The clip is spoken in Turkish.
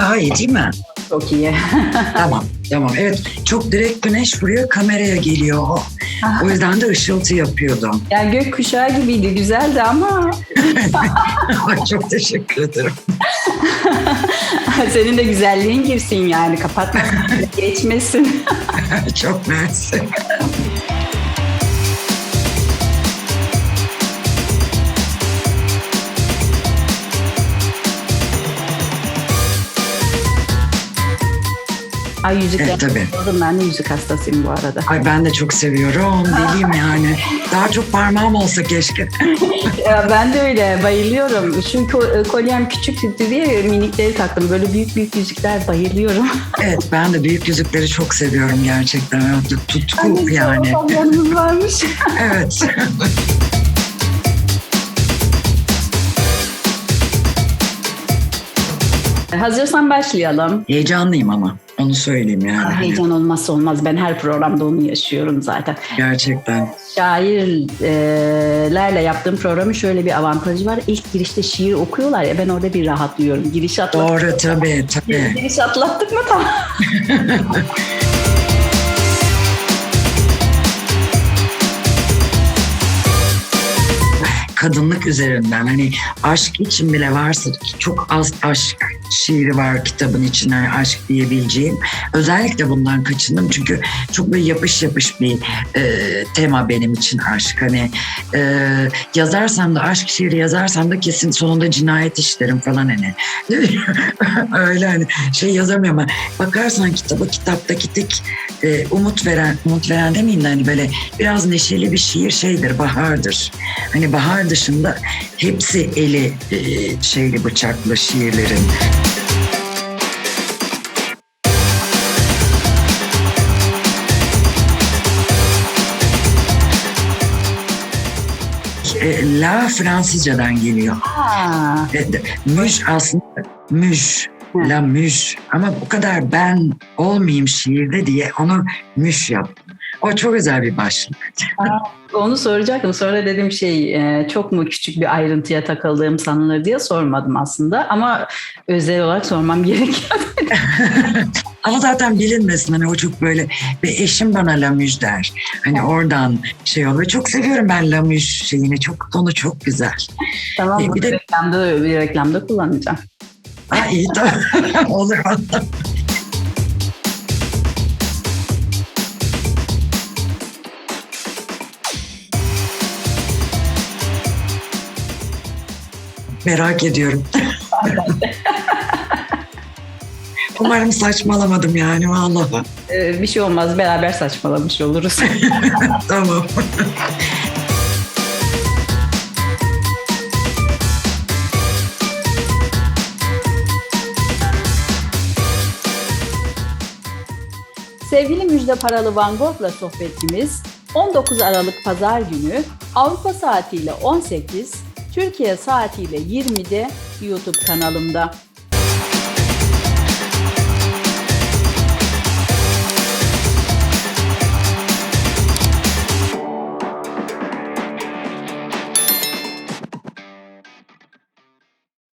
daha iyi değil mi? Çok iyi. Tamam, tamam. Evet, çok direkt güneş vuruyor, kameraya geliyor o. O yüzden de ışıltı yapıyordum. yani gökkuşağı gibiydi, güzeldi ama çok teşekkür ederim. senin de güzelliğin girsin yani. Kapatmasın, geçmesin. çok mersi. Ay yüzükler. Evet, tabii. Oğlum ben de yüzük hastasıyım bu arada. Ay ben de çok seviyorum. Deliyim yani. Daha çok parmağım olsa keşke. Ya ben de öyle bayılıyorum. Çünkü ko- kolyem küçüktü diye minikleri taktım. Böyle büyük büyük yüzükler bayılıyorum. Evet ben de büyük yüzükleri çok seviyorum gerçekten. Tutku yani. Kollarımız varmış. Evet. Hazırsan başlayalım. Heyecanlıyım ama. Onu söyleyeyim yani. Hani Heyecan olmazsa olmaz. Ben her programda onu yaşıyorum zaten. Gerçekten. Şairlerle yaptığım programın şöyle bir avantajı var. İlk girişte şiir okuyorlar ya ben orada bir rahatlıyorum. Giriş atlattık. Doğru tabii tabii. Giriş atlattık mı tamam. kadınlık üzerinden hani aşk için bile varsa çok az aşk şiiri var kitabın içine aşk diyebileceğim. Özellikle bundan kaçındım çünkü çok böyle yapış yapış bir e, tema benim için aşk. Hani e, yazarsam da aşk şiiri yazarsam da kesin sonunda cinayet işlerim falan hani. Öyle hani şey yazamıyorum ama bakarsan kitaba kitaptaki tek e, umut veren, umut veren demeyeyim de hani böyle biraz neşeli bir şiir şeydir, bahardır. Hani bahar dışında hepsi eli e, şeyli bıçaklı şiirlerin. E, La Fransızcadan geliyor. Aa, E, Müj aslında müj. La müj. Ama bu kadar ben olmayayım şiirde diye onu müş yaptım. O çok özel bir başlık. onu soracaktım. Sonra dedim şey e, çok mu küçük bir ayrıntıya takıldığım sanılır diye sormadım aslında. Ama özel olarak sormam gerekiyor. Ama zaten bilinmesin hani o çok böyle ve eşim bana la müj der. Hani oradan şey oluyor. Çok seviyorum ben la müj şeyini. Çok tonu çok güzel. tamam E, mı? bir de- reklamda, bir reklamda kullanacağım. Ha iyi tamam. Olur. Merak ediyorum. Umarım saçmalamadım yani vallahi. Ee, bir şey olmaz beraber saçmalamış oluruz. tamam. Sevgili Müjde Paralı Van Gogh'la sohbetimiz 19 Aralık Pazar günü Avrupa saatiyle 18, Türkiye saatiyle 20'de YouTube kanalımda.